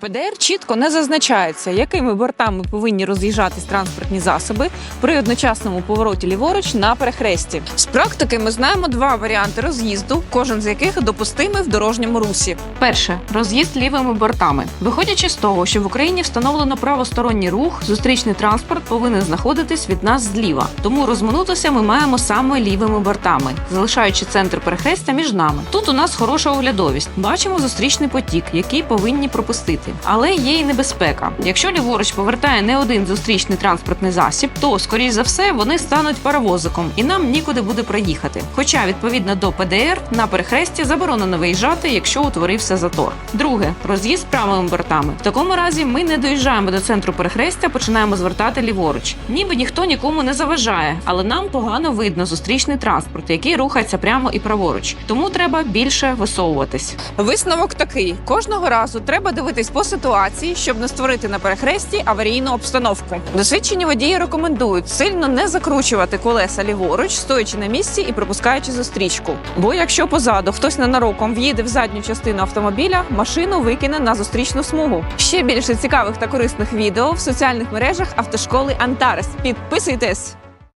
ПДР чітко не зазначається, якими бортами повинні роз'їжджатись транспортні засоби при одночасному повороті ліворуч на перехресті. З практики ми знаємо два варіанти роз'їзду, кожен з яких допустимий в дорожньому русі. Перше роз'їзд лівими бортами. Виходячи з того, що в Україні встановлено правосторонній рух, зустрічний транспорт повинен знаходитись від нас зліва. Тому розминутися ми маємо саме лівими бортами, залишаючи центр перехрестя між нами. Тут у нас хороша оглядовість. Бачимо зустрічний потік, який повинні пропустити. Але є й небезпека. Якщо ліворуч повертає не один зустрічний транспортний засіб, то скоріш за все вони стануть паровозиком, і нам нікуди буде проїхати. Хоча відповідно до ПДР на перехресті заборонено виїжджати, якщо утворився затор. Друге роз'їзд правими бортами. В такому разі ми не доїжджаємо до центру перехрестя, починаємо звертати ліворуч. Ніби ніхто нікому не заважає, але нам погано видно зустрічний транспорт, який рухається прямо і праворуч. Тому треба більше висовуватись. Висновок такий: кожного разу треба дивитись по ситуації, щоб не створити на перехресті аварійну обстановку. Досвідчені водії рекомендують сильно не закручувати колеса ліворуч, стоячи на місці і пропускаючи зустрічку. Бо якщо позаду хтось ненароком в'їде в задню частину автомобіля, машину викине на зустрічну смугу. Ще більше цікавих та корисних відео в соціальних мережах автошколи Антарес. Підписуйтесь!